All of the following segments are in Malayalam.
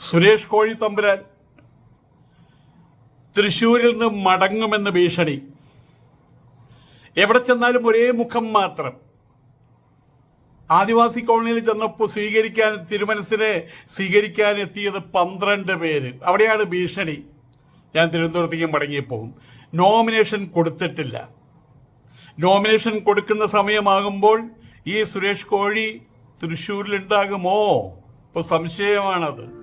സുരേഷ് കോഴി തമ്പുരാൻ തൃശൂരിൽ നിന്ന് മടങ്ങുമെന്ന് ഭീഷണി. എവിടെ ചെന്നാലും ഒരേ മുഖം മാത്രം. ആദിവാസി കോളനിയിൽ ചെന്നപ്പോൾ സ്വീകരിക്കാൻ തിരുമനസിനെ സ്വീകരിക്കാൻ എത്തിയത് പന്ത്രണ്ട് പേര്. അവിടെയാണ് ഭീഷണി. ഞാൻ തിരുവനന്തപുരത്തേക്ക് മടങ്ങിപ്പോകും. നോമിനേഷൻ കൊടുത്തിട്ടില്ല. നോമിനേഷൻ കൊടുക്കുന്ന സമയമാകുമ്പോൾ ഈ സുരേഷ് കോഴി തൃശ്ശൂരിലുണ്ടാകുമോ? ഇപ്പൊ സംശയമാണത്.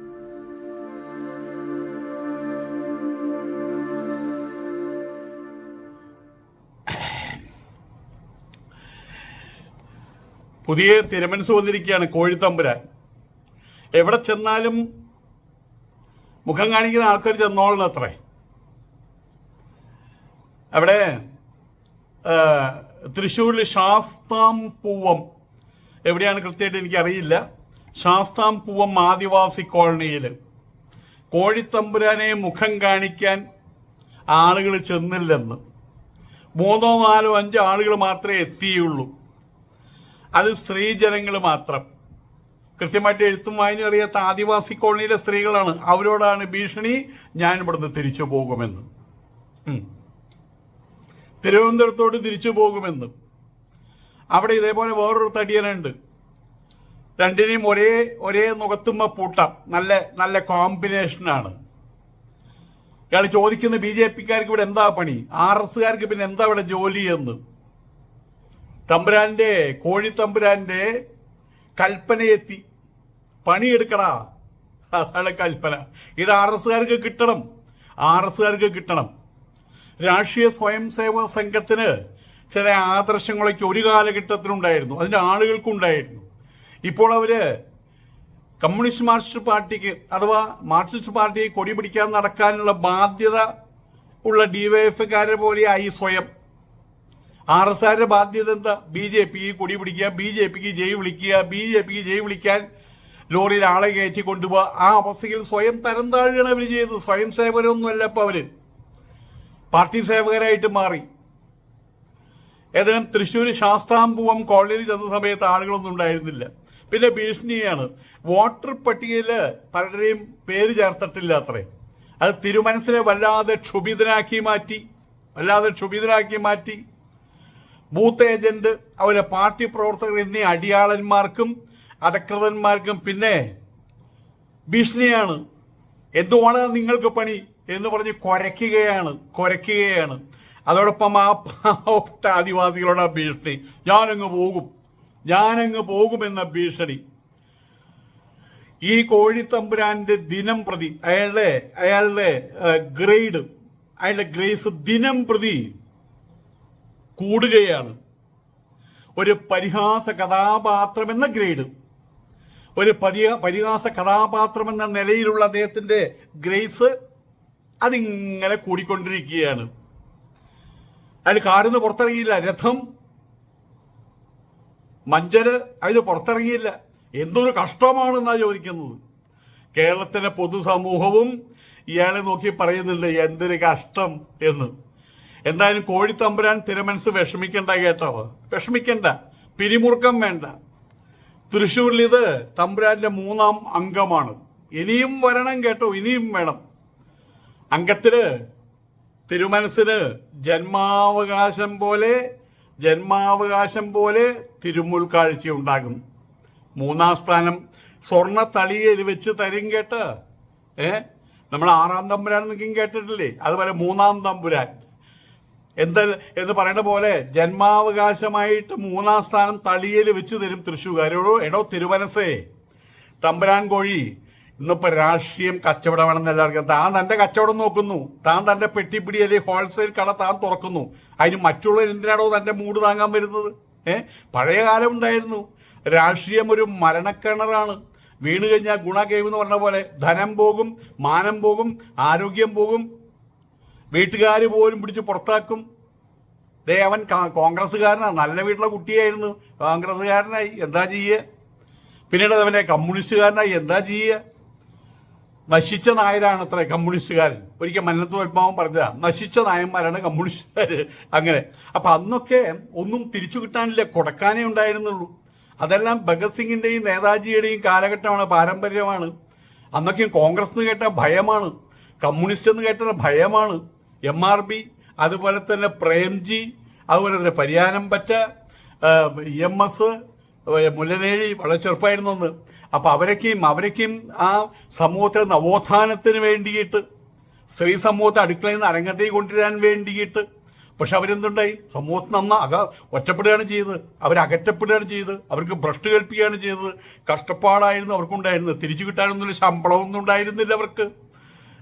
പുതിയ തിരമനസ് വന്നിരിക്കുകയാണ് കോഴിത്തമ്പുരാൻ. എവിടെ ചെന്നാലും മുഖം കാണിക്കുന്ന ആൾക്കാർ ചെന്നോളണം അത്രേ. അവിടെ തൃശ്ശൂരിൽ ശാസ്താം പൂവം. എവിടെയാണ് കൃത്യമായിട്ട് എനിക്കറിയില്ല. ശാസ്താം പൂവം ആദിവാസി കോളനിയിൽ. കോഴിത്തമ്പുരാനെ മുഖം കാണിക്കാൻ ആളുകൾ ചെന്നില്ലെന്ന്. മൂന്നോ നാലോ അഞ്ചോ ആളുകൾ മാത്രമേ എത്തിയുള്ളൂ. അത് സ്ത്രീജനങ്ങൾ മാത്രം. കൃത്യമായിട്ട് എഴുത്തും വായന അറിയാത്ത ആദിവാസി കോളനിയിലെ സ്ത്രീകളാണ്. അവരോടാണ് ഭീഷണി ഞാൻ ഇവിടുന്ന് തിരിച്ചു പോകുമെന്ന്. തിരുവനന്തപുരത്തോട്ട് തിരിച്ചു പോകുമെന്ന്. അവിടെ ഇതേപോലെ വേറൊരു തടിയനുണ്ട്. രണ്ടിനെയും ഒരേ ഒരേ നുകത്തുമ്മ പൂട്ടാം. നല്ല നല്ല കോമ്പിനേഷനാണ് ഇയാൾ ചോദിക്കുന്ന ബി ജെ പിക്കാർക്ക് ഇവിടെ എന്താ പണി? ആർ എസ്സുകാർക്ക് പിന്നെ എന്താ ഇവിടെ ജോലി എന്ന്? തമ്പുരാന്റെ കോഴി തമ്പുരാന്റെ കൽപ്പനയെത്തി. പണിയെടുക്കടാ അതാണ് കൽപ്പന. ഇത് ആർ എസ്സുകാർക്ക് കിട്ടണം. ആർ എസ്സുകാർക്ക് കിട്ടണം. രാഷ്ട്രീയ സ്വയം സേവക സംഘത്തിന് ചില ആദർശങ്ങളൊക്കെ ഒരു കാലഘട്ടത്തിലുണ്ടായിരുന്നു. അതിന്റെ ആളുകൾക്കുണ്ടായിരുന്നു. ഇപ്പോൾ അവർ കമ്മ്യൂണിസ്റ്റ് മാർക്സിസ്റ്റ് പാർട്ടിക്ക് അഥവാ മാർക്സിസ്റ്റ് പാർട്ടിയെ കൊടി പിടിക്കാൻ നടക്കാനുള്ള ബാധ്യത ഉള്ള ഡിവൈഎഫ്കാരെ പോലെയായി സ്വയം. ആർ എസ് ആരുടെ ബാധ്യത എന്താ? ബി ജെ പിക്ക് കൊടി പിടിക്കുക ബി ജെ പിക്ക് ജയ് വിളിക്കുക ബി ജെ പിക്ക് ജയ് വിളിക്കാൻ ലോറിയിൽ ആളെ കയറ്റി കൊണ്ടുപോവുക ആ അവസ്ഥയിൽ സ്വയം തരം താഴുകയാണ് അവർ ചെയ്തത്. സ്വയം സേവനമൊന്നുമല്ല ഇപ്പൊ അവർ. പാർട്ടി സേവകരായിട്ട് മാറി. ഏതായാലും തൃശ്ശൂർ ശാസ്താംപൂവം കോളേജിൽ ചെന്ന സമയത്ത് ആളുകളൊന്നും ഉണ്ടായിരുന്നില്ല. പിന്നെ ഭീഷണിയാണ്. വോട്ടർ പട്ടികയിൽ പലരുടെയും പേര് ചേർത്തിട്ടില്ല അത്രേ. അത് തിരുമനസിനെ വല്ലാതെ ക്ഷുഭിതനാക്കി മാറ്റി വല്ലാതെ ക്ഷുഭിതനാക്കി മാറ്റി. ബൂത്ത് ഏജന്റ് അവരെ പാർട്ടി പ്രവർത്തകർ എന്നീ അടിയാളന്മാർക്കും അധകൃതന്മാർക്കും പിന്നെ ഭീഷണിയാണ്. എന്തുവാണ് നിങ്ങൾക്ക് പണി എന്ന് പറഞ്ഞ് കുരയ്ക്കുകയാണ് കുരയ്ക്കുകയാണ്. അതോടൊപ്പം ആ പാവപ്പെട്ട ആദിവാസികളുടെ ഭീഷണി. ഞാനങ്ങ് പോകും ഞാനങ്ങ് പോകുമെന്ന ഭീഷണി. ഈ കോഴിത്തമ്പുരാന്റെ ദിനം പ്രതി അയാളുടെ അയാളുടെ ഗ്രേഡ് അയാളുടെ ഗ്രേസ് ദിനം പ്രതി കൂടുകയാണ്. ഒരു പരിഹാസ കഥാപാത്രം എന്ന ഗ്രേഡ്. ഒരു പരിഹ പരിഹാസ കഥാപാത്രം എന്ന നിലയിലുള്ള അദ്ദേഹത്തിന്റെ ഗ്രേസ് അതിങ്ങനെ കൂടിക്കൊണ്ടിരിക്കുകയാണ്. അതിൽ കാറിന്ന് പുറത്തിറങ്ങിയില്ല. രഥം മഞ്ചര് അതിന് പുറത്തിറങ്ങിയില്ല. എന്തൊരു കഷ്ടമാണെന്നാ ചോദിക്കുന്നത്. കേരളത്തിലെ പൊതുസമൂഹവും ഇയാളെ നോക്കി പറയുന്നുണ്ട് എന്തൊരു കഷ്ടം എന്ന്. എന്തായാലും കോഴിത്തമ്പുരാൻ തിരമനസ് വിഷമിക്കണ്ട കേട്ടോ. വിഷമിക്കണ്ട. പിരിമുറുക്കം വേണ്ട. തൃശ്ശൂരിൽ ഇത് തമ്പുരാന്റെ മൂന്നാം അംഗമാണ്. ഇനിയും വരണം കേട്ടോ ഇനിയും വേണം. അംഗത്തിന് തിരുമനസിന് ജന്മാവകാശം പോലെ ജന്മാവകാശം പോലെ തിരുമുൽക്കാഴ്ച ഉണ്ടാകും മൂന്നാം സ്ഥാനം സ്വർണ തളിയിൽ വെച്ച് തരും കേട്ട്. ഏ? നമ്മൾ ആറാം തമ്പുരാൻ നിൽക്കും കേട്ടിട്ടില്ലേ? അതുപോലെ മൂന്നാം തമ്പുരാൻ. എന്താ എന്ന് പറയുന്ന പോലെ ജന്മാവകാശമായിട്ട് മൂന്നാം സ്ഥാനം തളിയൽ വെച്ച് തരും തൃശ്ശൂകാരോടോ എടോ തിരുവനസേ. തമ്പുരാൻ കോഴി ഇന്നിപ്പോൾ രാഷ്ട്രീയം കച്ചവടമാണെന്ന് എല്ലാവർക്കും താൻ തന്റെ കച്ചവടം നോക്കുന്നു. താൻ തന്റെ പെട്ടിപ്പിടി അല്ലെങ്കിൽ ഹോൾസെയിൽ കട താൻ തുറക്കുന്നു. അതിന് മറ്റുള്ളവർ എന്തിനാണോ തന്റെ മൂട് താങ്ങാൻ വരുന്നത്? ഏഹ് പഴയ കാലം ഉണ്ടായിരുന്നു. രാഷ്ട്രീയം ഒരു മരണക്കിണറാണ്. വീണ് കഴിഞ്ഞാൽ ഗുണകേവ് എന്ന് പറഞ്ഞ പോലെ ധനം പോകും മാനം പോകും ആരോഗ്യം പോകും വീട്ടുകാർ പോലും പിടിച്ച് പുറത്താക്കും. ദേ അവൻ കോൺഗ്രസ്സുകാരനാണ് നല്ല വീട്ടിലെ കുട്ടിയായിരുന്നു. കോൺഗ്രസ്സുകാരനായി എന്താ ചെയ്യുക പിന്നീട് അവനെ കമ്മ്യൂണിസ്റ്റുകാരനായി എന്താ ചെയ്യുക നശിച്ച നായരാണ് അത്ര കമ്മ്യൂണിസ്റ്റുകാരൻ ഒരിക്കൽ മന്നത്ത് പത്മാവൻ പറഞ്ഞതാ നശിച്ച നായന്മാരാണ് കമ്മ്യൂണിസ്റ്റുകാർ അങ്ങനെ. അപ്പം അന്നൊക്കെ ഒന്നും തിരിച്ചു കിട്ടാനില്ല കൊടുക്കാനേ ഉണ്ടായിരുന്നുള്ളൂ. അതെല്ലാം ഭഗത് സിംഗിന്റെയും നേതാജിയുടെയും കാലഘട്ടമാണ് പാരമ്പര്യമാണ്. അന്നൊക്കെ കോൺഗ്രസ് എന്ന് കേട്ടാൽ ഭയമാണ് കമ്മ്യൂണിസ്റ്റ് എന്ന് കേട്ടാൽ ഭയമാണ്. എം ആർ ബി അതുപോലെ തന്നെ പ്രേംജി അതുപോലെ തന്നെ പരിയാനം പറ്റ ഇ എം എസ് മുല്ലനേഴി വളരെ ചെറുപ്പമായിരുന്നു അന്ന്. അപ്പൊ അവരൊക്കെയും അവരൊക്കെയും ആ സമൂഹത്തിലെ നവോത്ഥാനത്തിന് വേണ്ടിയിട്ട് സ്ത്രീ സമൂഹത്തെ അടുക്കളയിൽ നിന്ന് അരങ്ങത്തേക്ക് കൊണ്ടുവരാൻ വേണ്ടിയിട്ട്. പക്ഷെ അവരെന്തുണ്ടായി? സമൂഹത്തിൽ നന്ന അക ഒറ്റപ്പെടുകയാണ് ചെയ്തത്. അവരകറ്റപ്പെടുകയാണ് ചെയ്തത്. അവർക്ക് ഭ്രഷ്ട് കൽപ്പിക്കുകയാണ് ചെയ്തത്. കഷ്ടപ്പാടായിരുന്നു അവർക്കുണ്ടായിരുന്നത്. തിരിച്ചു കിട്ടാനൊന്നും ശമ്പളമൊന്നും ഉണ്ടായിരുന്നില്ല അവർക്ക്.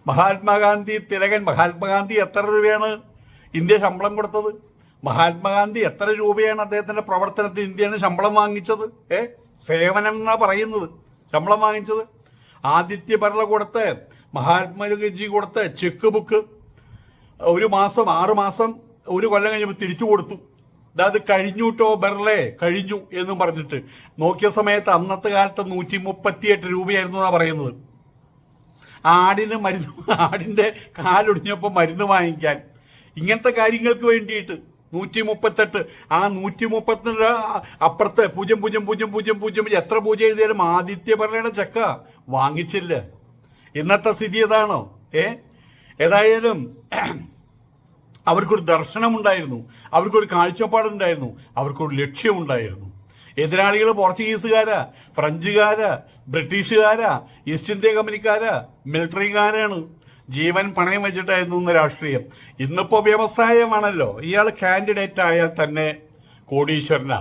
മഹാത്മാഗാന്ധി തിലകൻ മഹാത്മാഗാന്ധി എത്ര രൂപയാണ് ഇന്ത്യ ശമ്പളം കൊടുത്തത്? മഹാത്മാഗാന്ധി എത്ര രൂപയാണ് അദ്ദേഹത്തിന്റെ പ്രവർത്തനത്തിൽ ഇന്ത്യയാണ് ശമ്പളം വാങ്ങിച്ചത്? ഏ? സേവനം എന്നാ പറയുന്നത്. ശമ്പളം വാങ്ങിച്ചത്. ആദിത്യ ബർള കൊടുത്ത് മഹാത്മാജി കൊടുത്ത് ചെക്ക് ബുക്ക് ഒരു മാസം ആറു മാസം ഒരു കൊല്ലം കഴിഞ്ഞപ്പോൾ തിരിച്ചു കൊടുത്തു. അതായത് കഴിഞ്ഞുട്ടോ ബെർലെ കഴിഞ്ഞു എന്നും പറഞ്ഞിട്ട്. നോക്കിയ സമയത്ത് അന്നത്തെ കാലത്ത് നൂറ്റി മുപ്പത്തിയെട്ട് രൂപയായിരുന്നു എന്നാ പറയുന്നത്. ആടിന് മരുന്ന് ആടിന്റെ കാലൊടിഞ്ഞപ്പോൾ മരുന്ന് വാങ്ങിക്കാൻ. ഇങ്ങനത്തെ കാര്യങ്ങൾക്ക് വേണ്ടിയിട്ട് നൂറ്റി മുപ്പത്തെട്ട് ആ നൂറ്റി മുപ്പത്തെട്ട് അപ്പുറത്തെ പൂജ്യം പൂജ്യം പൂജ്യം പൂജ്യം പൂജ്യം എത്ര പൂജ എഴുതിയാലും ആദിത്യ പറഞ്ഞയുടെ ചെക്ക വാങ്ങിച്ചില്ല. ഇന്നത്തെ സ്ഥിതി ഏതാണോ ഏ? ഏതായാലും അവർക്കൊരു ദർശനമുണ്ടായിരുന്നു. അവർക്കൊരു കാഴ്ചപ്പാടുണ്ടായിരുന്നു. അവർക്കൊരു ലക്ഷ്യമുണ്ടായിരുന്നു. എതിരാളികൾ പോർച്ചുഗീസുകാരാ ഫ്രഞ്ചുകാരാ ബ്രിട്ടീഷുകാരാ ഈസ്റ്റ് ഇന്ത്യ കമ്പനിക്കാരാ മിലിറ്ററിക്കാരാണ് ജീവൻ പണയം വെച്ചിട്ടായിരുന്നു ഇന്ന് രാഷ്ട്രീയം. ഇന്നിപ്പോ വ്യവസായമാണല്ലോ. ഇയാൾ കാൻഡിഡേറ്റ് ആയാൽ തന്നെ കോടീശ്വരനാ.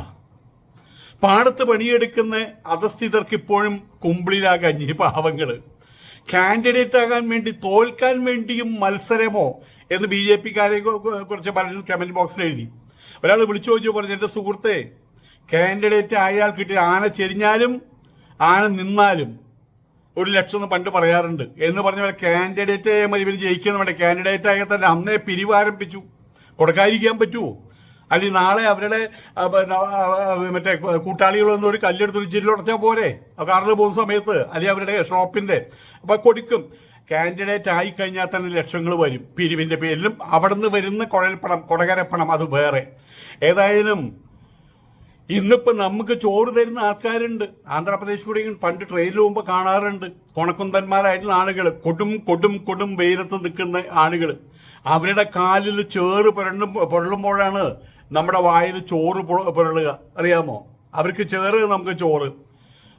പാടത്ത് പണിയെടുക്കുന്ന അധസ്ഥിതർക്ക് ഇപ്പോഴും കുമ്പിളിലാകാൻ ഈ പാവങ്ങൾ കാൻഡിഡേറ്റ് ആകാൻ വേണ്ടി തോൽക്കാൻ വേണ്ടിയും മത്സരമോ എന്ന് ബി ജെ പിക്കാരെ കുറിച്ച് പലരും കമന്റ് ബോക്സിൽ എഴുതി. ഒരാൾ വിളിച്ചു ചോദിച്ചു പറഞ്ഞു എന്റെ സുഹൃത്തെ കാൻഡിഡേറ്റ് അയാൾ കിട്ടിയ ആന ചെരിഞ്ഞാലും ആന നിന്നാലും ഒരു ലക്ഷം എന്ന് പണ്ട് പറയാറുണ്ട്. എന്ന് പറഞ്ഞ പോലെ കാൻഡിഡേറ്റ് മതി ഇവർ ജയിക്കുന്ന വേണ്ട കാൻഡിഡേറ്റ് ആയാൽ തന്നെ അന്നേ പിരിവ് ആരംഭിച്ചു കൊടുക്കാതിരിക്കാൻ പറ്റുമോ അല്ലെങ്കിൽ നാളെ അവരുടെ മറ്റേ കൂട്ടാളികളൊന്നും ഒരു കല്ലെടുത്ത് ഒരു ജില്ലുടച്ചാൽ പോരെ? കാറിൽ പോകുന്ന സമയത്ത് അല്ലെങ്കിൽ അവരുടെ ഷോപ്പിന്റെ അപ്പൊ കൊടുക്കും. കാൻഡിഡേറ്റ് ആയി കഴിഞ്ഞാൽ തന്നെ ലക്ഷങ്ങൾ വരും. പിരിവിന്റെ പേരിലും അവിടെ നിന്ന് വരുന്ന കുഴൽപ്പണം കൊടകരപ്പണം അത് വേറെ. ഏതായാലും ഇന്നിപ്പോ നമുക്ക് ചോറ് തരുന്ന ആൾക്കാരുണ്ട്. ആന്ധ്രാപ്രദേശ് കൂടെ പണ്ട് ട്രെയിനിൽ പോകുമ്പോൾ കാണാറുണ്ട്. കൊണക്കുന്തന്മാരായിട്ടുള്ള ആളുകൾ കൊടും കൊടും കൊടും വെയിലത്ത് നിൽക്കുന്ന ആളുകൾ അവരുടെ കാലിൽ ചേറ് പുരണ്ടും പുരളുമ്പോഴാണ് നമ്മുടെ വായിൽ ചോറ് പുര- പുരളുക. അറിയാമോ? അവർക്ക് ചേറ് നമുക്ക് ചോറ്.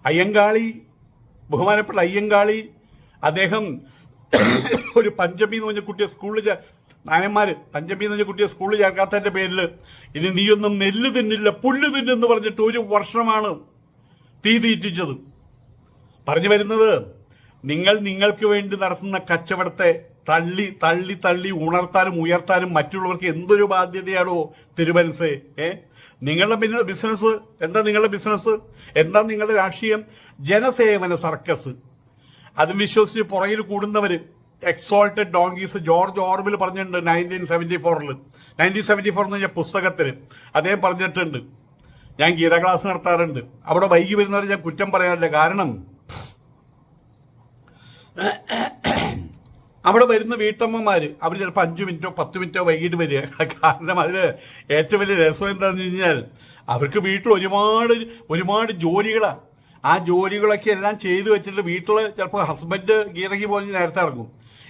അയ്യങ്കാളി ബഹുമാനപ്പെട്ട അയ്യങ്കാളി അദ്ദേഹം ഒരു പഞ്ചമി എന്ന് പറഞ്ഞ കുട്ടിയെ സ്കൂളിൽ നായന്മാര് പഞ്ചമി എന്ന് പറഞ്ഞ കുട്ടിയെ സ്കൂളിൽ ചേർക്കാത്തതിന്റെ പേരിൽ ഇനി നീയൊന്നും നെല്ല് തിന്നില്ല പുല്ല് തിന്നെന്ന് പറഞ്ഞിട്ട് ഒരു വർഷമാണ് തീ തീറ്റിച്ചത്. പറഞ്ഞു വരുന്നത് നിങ്ങൾ നിങ്ങൾക്ക് വേണ്ടി നടത്തുന്ന കച്ചവടത്തെ തള്ളി തള്ളി തള്ളി ഉണർത്താനും ഉയർത്താനും മറ്റുള്ളവർക്ക് എന്തൊരു ബാധ്യതയാണോ തിരുവനസേ ഏ? നിങ്ങളുടെ പിന്നെ ബിസിനസ് എന്താ നിങ്ങളുടെ ബിസിനസ് എന്താ നിങ്ങളുടെ രാഷ്ട്രീയം? ജനസേവന സർക്കസ്. അത് വിശ്വസിച്ച് പുറകിൽ കൂടുന്നവര് എക്സോൾട്ടഡ് ഡോങ്കീസ് ജോർജ് ഓർവിൽ പറഞ്ഞിട്ടുണ്ട് നയന്റീൻ സെവന്റി ഫോറിൽ നയന്റീൻ സെവന്റി ഫോർ എന്ന് പറഞ്ഞ പുസ്തകത്തിൽ അദ്ദേഹം പറഞ്ഞിട്ടുണ്ട്. ഞാൻ ഗീത ക്ലാസ് നടത്താറുണ്ട്. അവിടെ വൈകി വരുന്നവർ ഞാൻ കുറ്റം പറയാറില്ല. കാരണം അവിടെ വരുന്ന വീട്ടമ്മമാർ അവർ ചിലപ്പോൾ അഞ്ചു മിനിറ്റോ പത്ത് മിനിറ്റോ വൈകിട്ട് വരിക. കാരണം അതിൽ ഏറ്റവും വലിയ രസം എന്താണെന്ന് കഴിഞ്ഞാൽ അവർക്ക് വീട്ടിൽ ഒരുപാട് ഒരുപാട് ജോലികളാണ് ആ ജോലികളൊക്കെ എല്ലാം ചെയ്തു വെച്ചിട്ട് വീട്ടിൽ ചിലപ്പോൾ ഹസ്ബൻഡ് ഗീതയ്ക്ക് പോലും നേരത്തെ ഇറങ്ങും.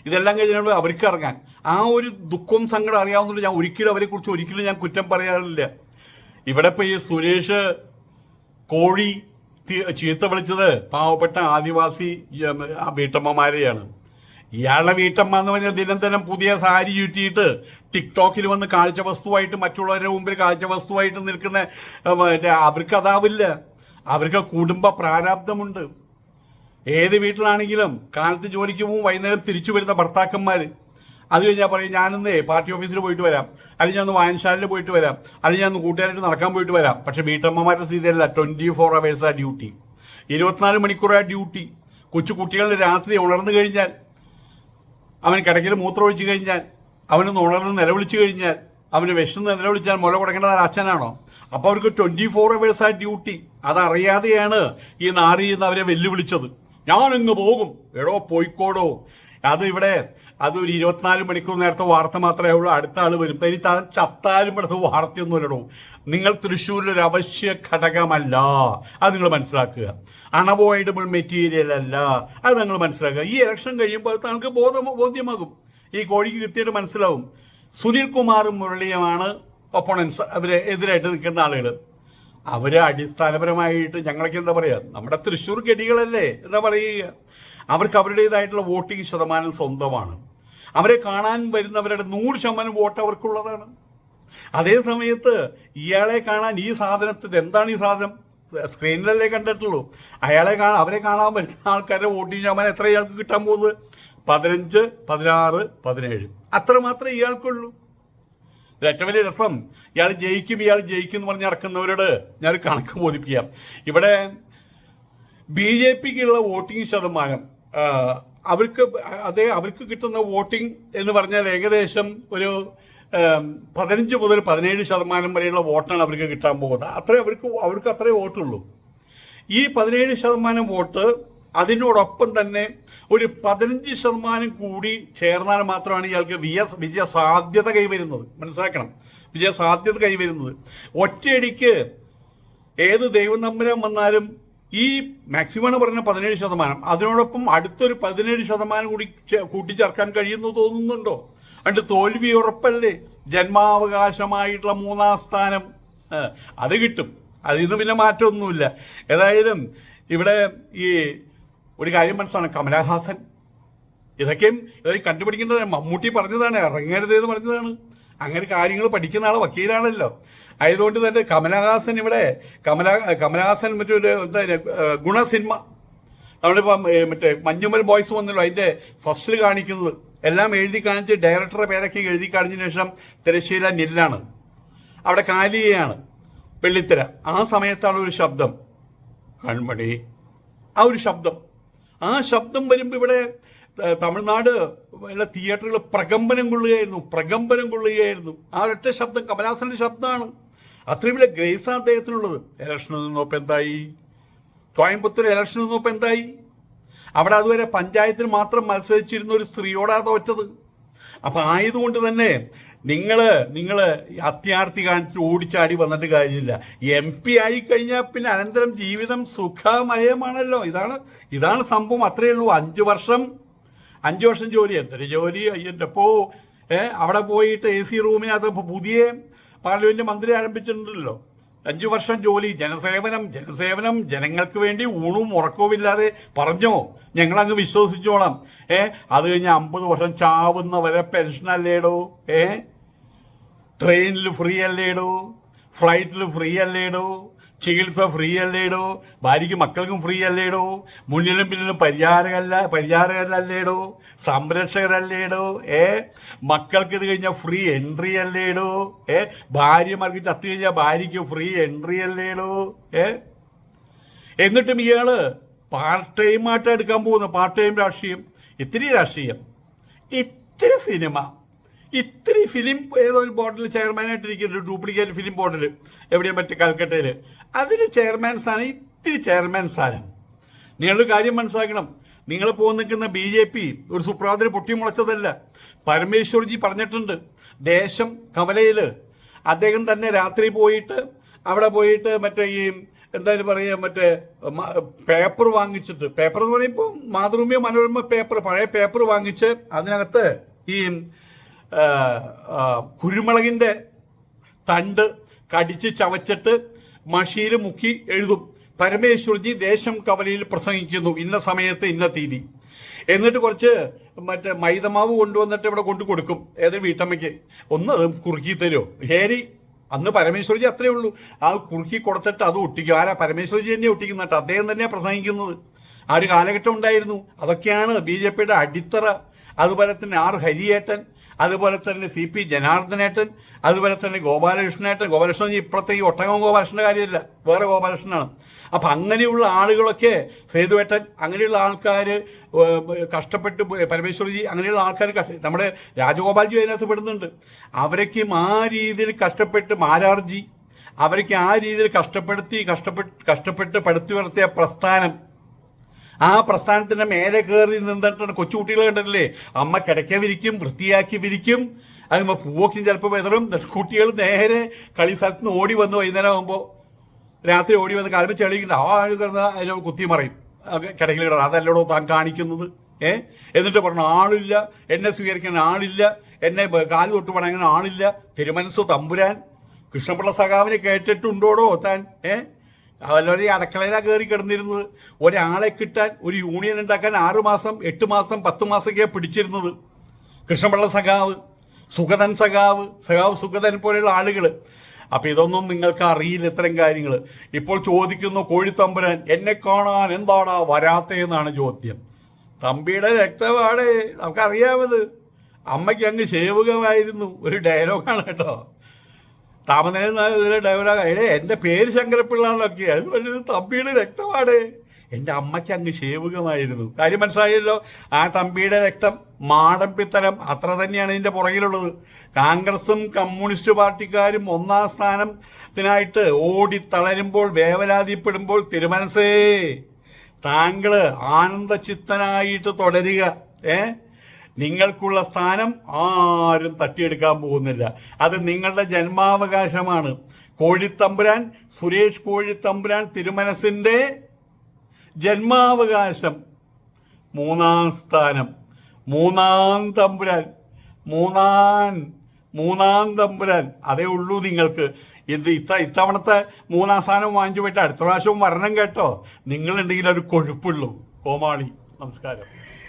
ഇതെല്ലാം കഴിഞ്ഞാൽ അവർക്ക് ഇറങ്ങാൻ. ആ ഒരു ദുഃഖവും സങ്കടം അറിയാവുന്നതുകൊണ്ട് ഞാൻ ഒരിക്കലും അവരെ കുറിച്ച് ഒരിക്കലും ഞാൻ കുറ്റം പറയാറില്ല. ഇവിടെ ഇപ്പൊ ഈ സുരേഷ് കോഴി ചീത്ത വിളിച്ചത് പാവപ്പെട്ട ആദിവാസി വീട്ടമ്മമാരെയാണ്. ഇയാളുടെ വീട്ടമ്മ എന്ന് പറഞ്ഞാൽ ദിനം ദിനം പുതിയ സാരി ചുറ്റിയിട്ട് ടിക്ടോക്കിൽ വന്ന് കാഴ്ച വസ്തുവായിട്ട് മറ്റുള്ളവരുടെ മുമ്പിൽ കാഴ്ച വസ്തുവായിട്ട് നിൽക്കുന്ന അവർക്ക് അതാവില്ല. അവർക്ക് കുടുംബ പ്രാരാബ്ദമുണ്ട്. ഏത് വീട്ടിലാണെങ്കിലും കാലത്ത് ജോലിക്ക് പോകും വൈകുന്നേരം തിരിച്ചു വരുന്ന ഭർത്താക്കന്മാര്. അത് കഴിഞ്ഞാൽ പറയും ഞാനൊന്ന് പാർട്ടി ഓഫീസിൽ പോയിട്ട് വരാം. അല്ലെങ്കിൽ ഞാൻ ഒന്ന് വായനശാലയിൽ പോയിട്ട് വരാം. അല്ലെങ്കിൽ ഞാൻ കൂട്ടുകാരായിട്ട് നടക്കാൻ പോയിട്ട് വരാം. പക്ഷെ വീട്ടമ്മമാരുടെ സ്ഥിതിയല്ല. ട്വന്റി ഫോർ അവേഴ്സ് ആ ഡ്യൂട്ടി ഇരുപത്തിനാല് മണിക്കൂർ ആ ഡ്യൂട്ടി കൊച്ചു കുട്ടികളുടെ രാത്രി ഉണർന്നു കഴിഞ്ഞാൽ അവൻ കിടക്കിൽ മൂത്രമൊഴിച്ചു കഴിഞ്ഞാൽ അവനൊന്ന് ഉണർന്ന് നിലവിളിച്ചു കഴിഞ്ഞാൽ അവന് വിശന്ന് നിലവിളിച്ചാൽ മുല കൊടുക്കേണ്ടത് അച്ഛനാണോ? അപ്പൊ അവർക്ക് ട്വന്റി ഫോർ അവേഴ്സ് ആ ഡ്യൂട്ടി അതറിയാതെയാണ് ഈ നാറി നിന്ന് അവരെ വെല്ലുവിളിച്ചത്. ഞാൻ ഇങ്ങ് പോകും. എടോ പോയിക്കോടോ. അത് ഇവിടെ അതൊരു ഇരുപത്തിനാല് മണിക്കൂർ നേരത്തെ വാർത്ത മാത്രമേ ഉള്ളൂ. അടുത്ത ആൾ വരും ഇനി താൻ ചത്താലും ഇവിടുത്തെ വാർത്തയൊന്നുമില്ലടോ നിങ്ങൾ തൃശ്ശൂരിൽ ഒരു അവശ്യ ഘടകമല്ല. അത് നിങ്ങൾ മനസ്സിലാക്കുക. അണവോയിഡബിൾ മെറ്റീരിയൽ അല്ല. അത് നിങ്ങൾ മനസ്സിലാക്കുക. ഈ ഇലക്ഷൻ കഴിയുമ്പോൾ താങ്കൾക്ക് ബോധം ബോധ്യമാകും. ഈ കോഴിക്ക് കൃത്യമായിട്ട് മനസ്സിലാവും. സുനിൽ കുമാറും മുരളിയുമാണ് ഒപ്പോണൻസ് അവരെ എതിരായിട്ട് നിൽക്കുന്ന ആളുകൾ അവർ അടിസ്ഥാനപരമായിട്ട് ഞങ്ങളൊക്കെ എന്താ പറയാ നമ്മുടെ തൃശ്ശൂർ ഗഡികളല്ലേ എന്താ പറയുക. അവർക്ക് അവരുടേതായിട്ടുള്ള വോട്ടിംഗ് ശതമാനം സ്വന്തമാണ്. അവരെ കാണാൻ വരുന്നവരുടെ നൂറ് ശതമാനം വോട്ട് അവർക്കുള്ളതാണ്. അതേ സമയത്ത് ഇയാളെ കാണാൻ ഈ സാധനത്തിൽ എന്താണ് ഈ സാധനം? സ്ക്രീനിലല്ലേ കണ്ടിട്ടുള്ളൂ. അയാളെ കാണാൻ അവരെ കാണാൻ വരുന്ന ആൾക്കാരുടെ വോട്ടിംഗ് ശതമാനം എത്ര ഇയാൾക്ക് കിട്ടാൻ പോകുന്നത്? പതിനഞ്ച് പതിനാറ് പതിനേഴ്. അത്ര മാത്രമേ ഇയാൾക്കുള്ളൂ. ഏറ്റവും വലിയ രസം. ഇയാൾ ജയിക്കും ഇയാൾ ജയിക്കും എന്ന് പറഞ്ഞ് നടക്കുന്നവരോട് ഞാൻ ഒരു കണക്ക് ബോധിപ്പിക്കാം. ഇവിടെ ബി ജെ പിക്കുള്ള വോട്ടിംഗ് ശതമാനം അവർക്ക് അതേ അവർക്ക് കിട്ടുന്ന വോട്ടിംഗ് എന്ന് പറഞ്ഞാൽ ഏകദേശം ഒരു പതിനഞ്ച് മുതൽ പതിനേഴ് ശതമാനം വരെയുള്ള വോട്ടാണ് അവർക്ക് കിട്ടാൻ പോകുന്നത്. അത്രേ അവർക്ക് അവർക്ക് അത്രേ വോട്ടുള്ളൂ. ഈ പതിനേഴ് ശതമാനം വോട്ട് അതിനോടൊപ്പം തന്നെ ഒരു പതിനഞ്ച് ശതമാനം കൂടി ചേർന്നാൽ മാത്രമാണ് ഇയാൾക്ക് വിജയ വിജയ സാധ്യത കൈവരുന്നത്. മനസ്സിലാക്കണം. വിജയ സാധ്യത കൈവരുന്നത്. ഒറ്റയടിക്ക് ഏത് ദൈവം നമ്പരം വന്നാലും ഈ മാക്സിമം എന്ന് പറഞ്ഞ പതിനേഴ് ശതമാനം. അതിനോടൊപ്പം അടുത്തൊരു പതിനേഴ് ശതമാനം കൂടി കൂട്ടിച്ചേർക്കാൻ കഴിയുന്നു തോന്നുന്നുണ്ടോ? അണ്ട് തോൽവി ഉറപ്പല്ലേ? ജന്മാവകാശമായിട്ടുള്ള മൂന്നാം സ്ഥാനം. അത് കിട്ടും. അതിൽ നിന്ന് പിന്നെ മാറ്റമൊന്നുമില്ല. ഏതായാലും ഇവിടെ ഈ ഒരു കാര്യം മനസ്സിലാണ് കമലഹാസൻ ഇതൊക്കെയും ഇതൊക്കെ കണ്ടുപിടിക്കേണ്ടത് മമ്മൂട്ടി പറഞ്ഞതാണ് ഇറങ്ങരുത് എന്ന് പറഞ്ഞതാണ്. അങ്ങനെ കാര്യങ്ങൾ പഠിക്കുന്ന ആൾ വക്കീലാണല്ലോ. ആയതുകൊണ്ട് തന്നെ കമലഹാസൻ ഇവിടെ കമല കമലഹാസൻ മറ്റൊരു എന്താ ഗുണ സിനിമ. നമ്മളിപ്പം മറ്റേ മഞ്ഞുമൽ ബോയ്സ് വന്നല്ലോ അതിന്റെ ഫസ്റ്റിൽ കാണിക്കുന്നത്. എല്ലാം എഴുതി കാണിച്ച് ഡയറക്ടറുടെ പേരൊക്കെ എഴുതി കാണിച്ചതിന് ശേഷം തിരശ്ശീല നില്ലാണ്. അവിടെ കാലിയാണ് വെള്ളിത്തിര. ആ സമയത്താണ് ഒരു ശബ്ദം. കൺമണി. ആ ഒരു ശബ്ദം. ആ ശബ്ദം വരുമ്പോൾ ഇവിടെ തമിഴ്നാട് തിയേറ്ററുകൾ പ്രകമ്പനം കൊള്ളുകയായിരുന്നു പ്രകമ്പനം കൊള്ളുകയായിരുന്നു. ആ ഒറ്റ ശബ്ദം കമലഹാസന്റെ ശബ്ദമാണ്. അത്രയും വലിയ ഗ്രേസ് അദ്ദേഹത്തിനുള്ളത്. ഇലക്ഷനിൽ നിന്നപ്പോൾ എന്തായി? കോയമ്പത്തൂർ ഇലക്ഷനിൽ നിന്നപ്പോൾ എന്തായി? അവിടെ അതുവരെ പഞ്ചായത്തിന് മാത്രം മത്സരിച്ചിരുന്ന ഒരു സ്ത്രീയോടാ തോറ്റത്. അപ്പൊ ആയതുകൊണ്ട് തന്നെ നിങ്ങൾ നിങ്ങൾ അത്യാർത്ഥി കാണിച്ച് ഓടിച്ചാടി വന്നിട്ട് കാര്യമില്ല. എം പി ആയി കഴിഞ്ഞാൽ പിന്നെ അനന്തരം ജീവിതം സുഖമയമാണല്ലോ. ഇതാണ് ഇതാണ് സംഭവം. അത്രയേ ഉള്ളൂ. അഞ്ചു വർഷം അഞ്ചു വർഷം ജോലി. എത്ര ജോലി? അയ്യന്റെ അപ്പോ അവിടെ പോയിട്ട് എ സി റൂമിനകത്ത് പുതിയ പാർലമെന്റ് മന്ത്രി ആരംഭിച്ചിട്ടുണ്ടല്ലോ. അഞ്ചു വർഷം ജോലി ജനസേവനം ജനസേവനം ജനങ്ങൾക്ക് വേണ്ടി ഊണും ഉറക്കവും ഇല്ലാതെ പറഞ്ഞോ? ഞങ്ങളങ്ങ് വിശ്വസിച്ചോളാം. ഏ അത് കഴിഞ്ഞ് അമ്പത് വർഷം ചാവുന്നവരെ പെൻഷൻ അല്ലേടോ? ഏ? ട്രെയിനിൽ ഫ്രീ അല്ലേടോ? ഫ്ലൈറ്റിൽ ഫ്രീ അല്ലേടോ? ചികിത്സ ഫ്രീ അല്ലേടോ ഭാര്യയ്ക്ക് മക്കൾക്കും ഫ്രീ അല്ലേടോ മുന്നിലും പിന്നിലും പരിചാരകല്ല പരിചാരകരല്ലേടോ സംരക്ഷകരല്ലേടോ ഏ? മക്കൾക്ക് ഇത് കഴിഞ്ഞാൽ ഫ്രീ എൻട്രി അല്ലേടോ ഏ? ഭാര്യമാർക്ക് ചത്തു കഴിഞ്ഞാൽ ഭാര്യയ്ക്ക് ഫ്രീ എൻട്രി അല്ലേടോ ഏ? എന്നിട്ടും ഇയാൾ പാർട്ട് ടൈം ആയിട്ട് എടുക്കാൻ പോകുന്നു പാർട്ട് ടൈം രാഷ്ട്രീയം. ഇത്തിരി രാഷ്ട്രീയം. ഇത്തിരി സിനിമ ഇത്തിരി ഫിലിം ഏതോ ഒരു ബോർഡിൽ ചെയർമാനായിട്ട് ഇരിക്കുന്നുണ്ട് ഡ്യൂപ്ലിക്കേറ്റ് ഫിലിം ബോർഡിൽ എവിടെയും മറ്റേ കൽക്കട്ടയിൽ അതിൽ ചെയർമാൻ സ്ഥാനം ഇത്തിരി ചെയർമാൻ സ്ഥാനം നിങ്ങളൊരു കാര്യം മനസ്സിലാക്കണം. നിങ്ങൾ പോകുന്ന നിൽക്കുന്ന ബി ജെ പി ഒരു സുപ്രഭാതത്തിൽ പൊട്ടിമുളച്ചതല്ല. പരമേശ്വർജി പറഞ്ഞിട്ടുണ്ട്. ദേശം കവലയിൽ അദ്ദേഹം തന്നെ രാത്രി പോയിട്ട് അവിടെ പോയിട്ട് മറ്റേ ഈ എന്തായാലും പറയുക മറ്റേ പേപ്പർ വാങ്ങിച്ചിട്ട്. പേപ്പർ എന്ന് പറയുമ്പോൾ മാതൃഭൂമിയോ മനോരമ പേപ്പർ പഴയ പേപ്പർ വാങ്ങിച്ച് അതിനകത്ത് ഈ ആ, തണ്ട് കടിച്ച് ചവച്ചിട്ട് മഷിയിൽ മുക്കി എഴുതും. പരമേശ്വർജി ദേശം കവലയിൽ പ്രസംഗിക്കുന്നു. ഇന്ന സമയത്ത് ഇന്ന തീയതി. എന്നിട്ട് കുറച്ച് മറ്റേ മൈദമാവ് കൊണ്ടുവന്നിട്ട് ഇവിടെ കൊണ്ടു കൊടുക്കും. ഏതൊരു വീട്ടമ്മയ്ക്ക്. ഒന്ന് അത് കുറുക്കി തരുമോ ശരി. അന്ന് പരമേശ്വർജി അത്രേ ഉള്ളൂ. ആ കുറുക്കി കൊടുത്തിട്ട് അത് ഒട്ടിക്കും. ആരാ പരമേശ്വർജി തന്നെ ഒട്ടിക്കുന്നിട്ട് അദ്ദേഹം തന്നെയാണ് പ്രസംഗിക്കുന്നത്. ആ ഒരു കാലഘട്ടം ഉണ്ടായിരുന്നു. അതൊക്കെയാണ് ബി ജെ പിയുടെ അടിത്തറ. അതുപോലെ തന്നെ ആർ ഹരിയേട്ടൻ. അതുപോലെ തന്നെ സി പി ജനാർദ്ദനേട്ടൻ അതുപോലെ തന്നെ ഗോപാലകൃഷ്ണേട്ടൻ ഗോപാലകൃഷ്ണൻ ഇപ്പോഴത്തെ ഈ ഒട്ടകം ഗോപാലകൃഷ്ണന്റെ കാര്യമല്ല വേറെ ഗോപാലകൃഷ്ണനാണ്. അപ്പം അങ്ങനെയുള്ള ആളുകളൊക്കെ സേതുവേട്ടൻ അങ്ങനെയുള്ള ആൾക്കാർ കഷ്ടപ്പെട്ട് പരമേശ്വരജി അങ്ങനെയുള്ള ആൾക്കാർ നമ്മുടെ രാജഗോപാൽജി അതിനകത്ത് പെടുന്നുണ്ട്. അവരൊക്കെയും ആ രീതിയിൽ കഷ്ടപ്പെട്ട് മാരാർജി അവരൊക്കെ ആ രീതിയിൽ കഷ്ടപ്പെടുത്തി കഷ്ടപ്പെട്ട് കഷ്ടപ്പെട്ട് പടുത്തുയർത്തിയ പ്രസ്ഥാനം ആ പ്രസ്ഥാനത്തിന്റെ മേലെ കയറി നിന്നിട്ടാണ് കൊച്ചുകുട്ടികൾ കണ്ടിട്ടില്ലേ? അമ്മ കിടക്ക വിരിക്കും വൃത്തിയാക്കി വിരിക്കും. അത് പൂവൊക്കെയും ചിലപ്പോൾ വെതറും. കുട്ടികൾ നേരെ കളി സ്ഥലത്ത് നിന്ന് ഓടി വന്ന് വൈകുന്നേരം ആകുമ്പോൾ രാത്രി ഓടി വന്ന് കാലം ചെളിക്കുണ്ട് ആ ആൾ കിടന്ന് അതിനെ കുത്തി മറയും. കിടക്കിൽ കിടന്ന്. അതല്ലടോ താൻ കാണിക്കുന്നത്? ഏ? എന്നിട്ട് പറഞ്ഞു ആളില്ല. എന്നെ സ്വീകരിക്കാൻ ആളില്ല. എന്നെ കാൽ തൊട്ട് പണങ്ങാൻ ആളില്ല. തിരുമനസ് തമ്പുരാൻ. കൃഷ്ണപിള്ള സഖാവിനെ കേട്ടിട്ടുണ്ടോടോ താൻ? ഏ? വല്ലവരും അടക്കളയിലാ കയറി കിടന്നിരുന്നത്. ഒരാളെ കിട്ടാൻ ഒരു യൂണിയൻ ഉണ്ടാക്കാൻ ആറു മാസം എട്ട് മാസം പത്ത് മാസമൊക്കെയാണ് പിടിച്ചിരുന്നത്. കൃഷ്ണപിള്ള സഖാവ് സുഗതൻ സഖാവ് സഖാവ് സുഗതൻ പോലെയുള്ള ആളുകൾ അപ്പൊ ഇതൊന്നും നിങ്ങൾക്ക് അറിയില്ല ഇത്തരം കാര്യങ്ങൾ ഇപ്പോൾ ചോദിക്കുന്നു കോഴിത്തമ്പുരാൻ എന്നെ കാണാൻ എന്താടാ വരാത്തേന്നാണ് ചോദ്യം. തമ്പിയുടെ രക്തമാണ് നമുക്കറിയാമത്. അമ്മയ്ക്ക് അങ്ങ് ശേവുകമായിരുന്നു. ഒരു ഡയലോഗാണ് കേട്ടോ. താമരയിലെ ഡയലോഗ്. എടേ എന്റെ പേര് ശങ്കരപ്പിള്ള എന്നൊക്കെ അത് ഇത് തമ്പിയുടെ രക്തമാണ്. എന്റെ അമ്മയ്ക്ക് അങ്ങ് ശേവുകമായിരുന്നു കാര്യം മനസ്സിലായല്ലോ? ആ തമ്പിയുടെ രക്തം മാടമ്പിത്തരം അത്ര തന്നെയാണ് ഇതിന്റെ പുറകിലുള്ളത്. കോൺഗ്രസും കമ്മ്യൂണിസ്റ്റ് പാർട്ടിക്കാരും ഒന്നാം സ്ഥാനത്തിനായിട്ട് ഓടി തളരുമ്പോൾ വേവലാതിപ്പെടുമ്പോൾ തിരുമനസേ താങ്കൾ ആനന്ദചിത്തനായിട്ട് തുടരുക. ഏ? നിങ്ങൾക്കുള്ള സ്ഥാനം ആരും തട്ടിയെടുക്കാൻ പോകുന്നില്ല. അത് നിങ്ങളുടെ ജന്മാവകാശമാണ്. കോഴിത്തമ്പുരാൻ സുരേഷ് കോഴിത്തമ്പുരാൻ തിരുമനസിന്റെ ജന്മാവകാശം. മൂന്നാം സ്ഥാനം. മൂന്നാം തമ്പുരാൻ. മൂന്നാം മൂന്നാം തമ്പുരാൻ. അതേ ഉള്ളൂ നിങ്ങൾക്ക്. ഇത് ഇത്ത ഇത്തവണത്തെ മൂന്നാം സ്ഥാനം വാങ്ങിച്ചു പോയിട്ട് അടുത്ത പ്രാവശ്യവും വരണം കേട്ടോ. നിങ്ങളുണ്ടെങ്കിൽ ഒരു കൊഴുപ്പുള്ളൂ. കോമാളി നമസ്കാരം.